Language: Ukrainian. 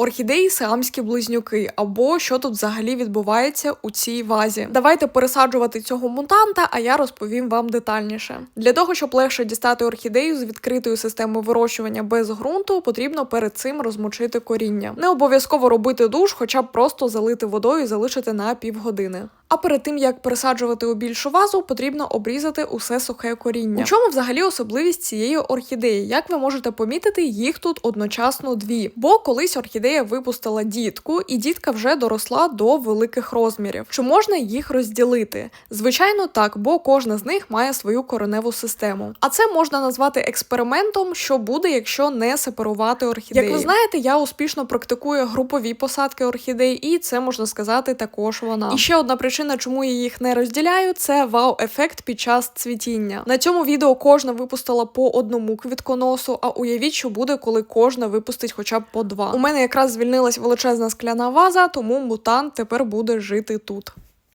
орхідеї сиамські близнюки, або що тут взагалі відбувається у цій вазі. Давайте пересаджувати цього мутанта, а я розповім вам детальніше. Для того, щоб легше дістати орхідею з відкритою системою вирощування без ґрунту, потрібно перед цим розмочити коріння. Не обов'язково робити душ, хоча б просто залити водою і залишити на півгодини. А перед тим як пересаджувати у більшу вазу, потрібно обрізати усе сухе коріння. У чому взагалі особливість цієї орхідеї? Як ви можете помітити, їх тут одночасно дві. Бо колись орхідея випустила дітку, і дітка вже доросла до великих розмірів. Чи можна їх розділити? Звичайно, так, бо кожна з них має свою кореневу систему. А це можна назвати експериментом, що буде, якщо не сепарувати орхідеї. Як ви знаєте, я успішно практикую групові посадки орхідей, і це можна сказати також вона. І ще одна причина, чому я їх не розділяю, це вау-ефект під час цвітіння. На цьому відео кожна випустила по одному квітконосу. А уявіть, що буде, коли кожна випустить хоча б по два. У мене якраз звільнилась величезна скляна ваза, тому мутант тепер буде жити тут.